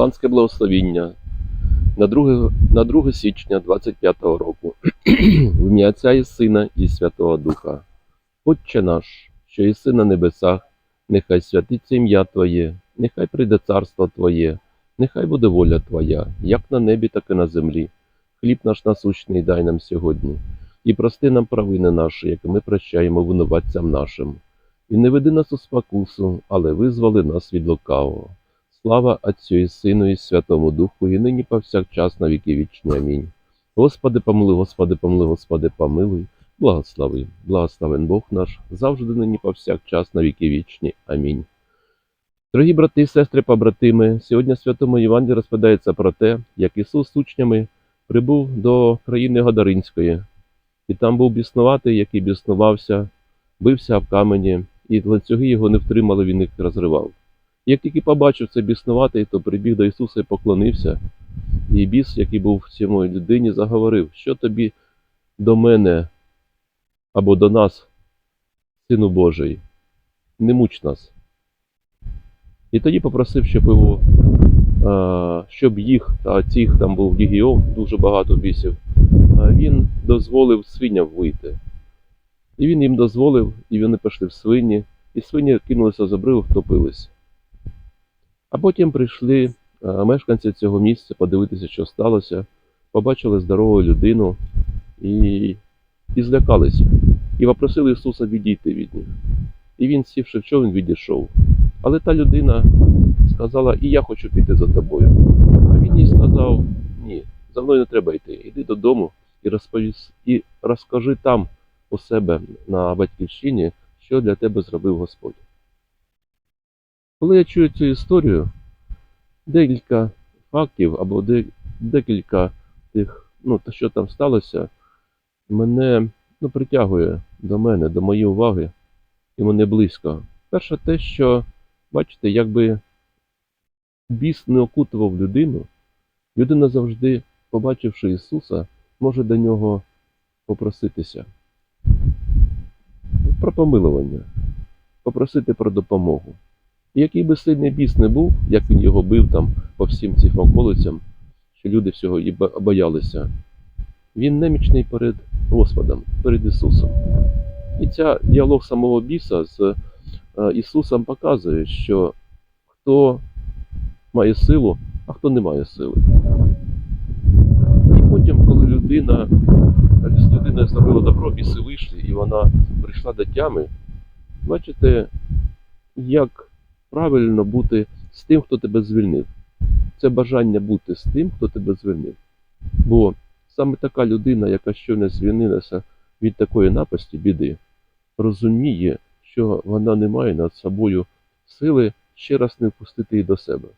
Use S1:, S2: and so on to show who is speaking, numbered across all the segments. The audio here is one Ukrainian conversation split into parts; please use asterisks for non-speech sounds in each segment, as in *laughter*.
S1: Капеланське благословіння на 2, на 2 січня 25-го року. *clears throat* В ім'я Отця і Сина і Святого Духа. Отче наш, що єси на небесах, нехай святиться ім'я Твоє, нехай прийде царство Твоє, нехай буде воля Твоя, як на небі, так і на землі. Хліб наш насущний дай нам сьогодні, і прости нам провини наші, як ми прощаємо винуватцям нашим. І не веди нас у спокусу, але визволи нас від лукавого. Слава Отцю і Сину і Святому Духу, і нині повсякчас на віки вічні. Амінь. Господи, помилуй, Господи, помилуй, Господи, помилуй, благослови, благословен Бог наш, завжди нині повсякчас на віки вічні. Амінь. Дорогі брати і сестри, побратими, сьогодні в Святому Євангелії розповідається про те, як Ісус з учнями прибув до країни Гадаринської, і там був біснуватий, який біснувався, бився об камені, і ланцюги його не втримали, він їх розривав. Як тільки побачив це біснуватий, то прибіг до Ісуса і поклонився. І біс, який був в цьому людині, заговорив, що тобі до мене або до нас, Сину Божий, не муч нас. І тоді попросив, щоб його, щоб їх, а цих там був легіон, дуже багато бісів, він дозволив свиням вийти. І він їм дозволив, і вони пішли в свині, і свині кинулися з обриву, втопились. А потім прийшли е, мешканці цього місця подивитися, що сталося, побачили здорову людину і, і злякалися, і попросили Ісуса відійти від них. І він, сівши в човен, відійшов. Але та людина сказала, і я хочу піти за тобою. А він їй сказав: ні, за мною не треба йти. Іди додому і розповіс, і розкажи там у себе на батьківщині, що для тебе зробив Господь. Коли я чую цю історію, декілька фактів або декілька тих, ну, що там сталося, мене ну, притягує до мене, до моєї уваги, і мене близько. Перше, те, що, бачите, якби біс не окутував людину, людина завжди, побачивши Ісуса, може до нього попроситися про помилування, попросити про допомогу. І який би сильний біс не був, як він його бив там по всім цим околицям, що люди всього і боялися, він немічний перед Господом, перед Ісусом. І ця діалог самого біса з е, Ісусом показує, що хто має силу, а хто не має сили. І потім, коли людина, людина зробила добро, біси вийшли, і вона прийшла до тями, бачите, як правильно бути з тим, хто тебе звільнив. Це бажання бути з тим, хто тебе звільнив. Бо саме така людина, яка щойно звільнилася від такої напасті, біди, розуміє, що вона не має над собою сили ще раз не впустити її до себе.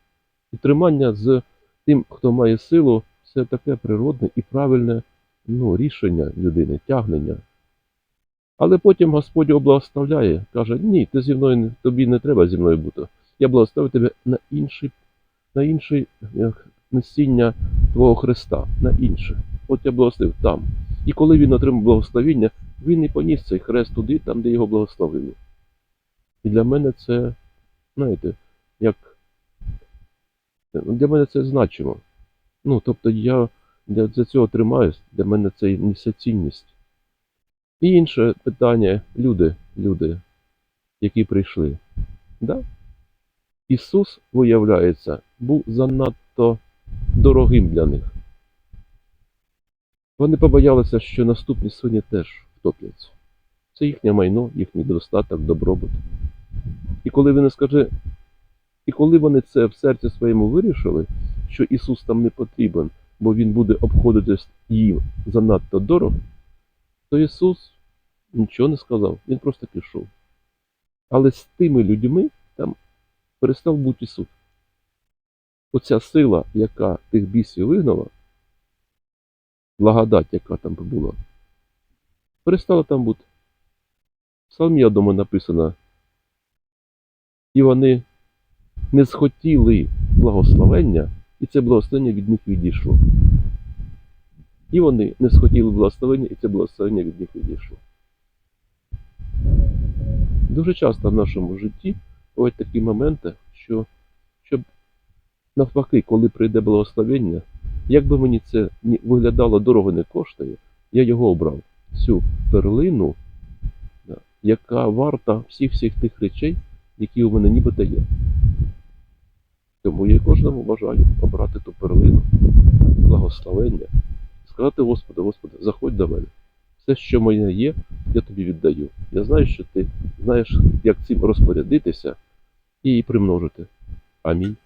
S1: І тримання з тим, хто має силу, це таке природне і правильне ну, рішення людини, тягнення. Але потім Господь його благословляє, каже: ні, ти зі мною тобі не треба зі мною бути. Я благословив тебе на інший, на інший як, несіння Твого Христа, на інше. От я благословив там. І коли він отримав благословіння, він і поніс цей хрест туди, там, де його благословили. І для мене це, знаєте, як для мене це значимо. Ну, тобто я для цього тримаюсь, для мене це несе цінність. І інше питання люди, люди, які прийшли. Да? Ісус, виявляється, був занадто дорогим для них. Вони побоялися, що наступні свині теж втопляться. Це їхнє майно, їхній достаток, добробут. І коли вони скаже, і коли вони це в серці своєму вирішили, що Ісус там не потрібен, бо Він буде обходитись їм занадто дорого, то Ісус нічого не сказав, Він просто пішов. Але з тими людьми там перестав бути Ісус. Оця сила, яка тих бісів вигнала, благодать, яка там була, перестала там бути. В Псалмі одному написано, і вони не схотіли благословення, і це благословення від них відійшло. І вони не схотіли благословення, і це благословення від них відійшло. Дуже часто в нашому житті бувають такі моменти, що щоб Навпаки, коли прийде благословення, як би мені це виглядало дорого не коштує, я його обрав. Цю перлину, яка варта всіх всіх тих речей, які у мене нібито є. Тому я кожному бажаю обрати ту перлину, благословення, сказати Господу, Господи, заходь до мене. Все, що моє є, я тобі віддаю. Я знаю, що ти знаєш, як цим розпорядитися і примножити. Амінь.